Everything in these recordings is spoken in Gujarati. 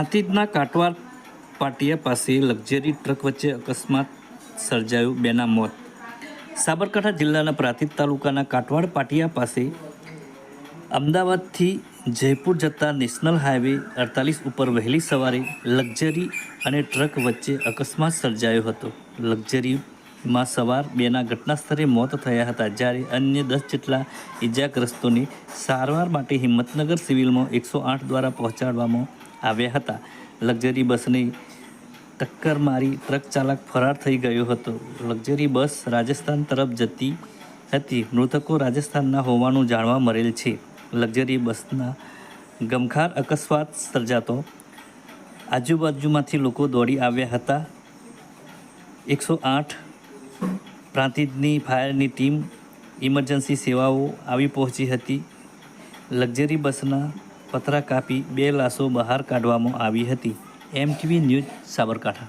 પ્રાંતિજના કાટવાર પાટિયા પાસે લક્ઝરી ટ્રક વચ્ચે અકસ્માત સર્જાયું બેના મોત. સાબરકાંઠા જિલ્લાના પ્રાંતિજ તાલુકાના કાટવાડ પાટિયા પાસે અમદાવાદથી જયપુર જતા નેશનલ હાઈવે અડતાલીસ ઉપર વહેલી સવારે લક્ઝરી અને ટ્રક વચ્ચે અકસ્માત સર્જાયો હતો. લક્ઝરીમાં સવાર બેના ઘટના સ્થળે મોત થયા હતા, જ્યારે અન્ય દસ જેટલા ઇજાગ્રસ્તોને સારવાર માટે હિંમતનગર સિવિલમાં એકસો આઠ દ્વારા પહોંચાડવામાં આવ્યા હતા. લક્ઝરી બસને ટક્કર મારી ટ્રક ચાલક ફરાર થઈ ગયો હતો. લક્ઝરી બસ રાજસ્થાન તરફ જતી હતી. મૃતકો રાજસ્થાનના હોવાનું જાણવા મળેલ છે. લક્ઝરી બસના ગમખાર અકસ્માત સર્જાતો. આજુબાજુમાંથી લોકો દોડી આવ્યા હતા. એકસો આઠ પ્રાંતિજની ફાયરની ટીમ ઇમરજન્સી સેવાઓ આવી પહોંચી હતી. લક્ઝરી બસના પતરા કાપી બે લાશો બહાર કાઢવામાં આવી હતી. MTV news Sabarkantha.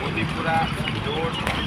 મોદીપુરા રોડ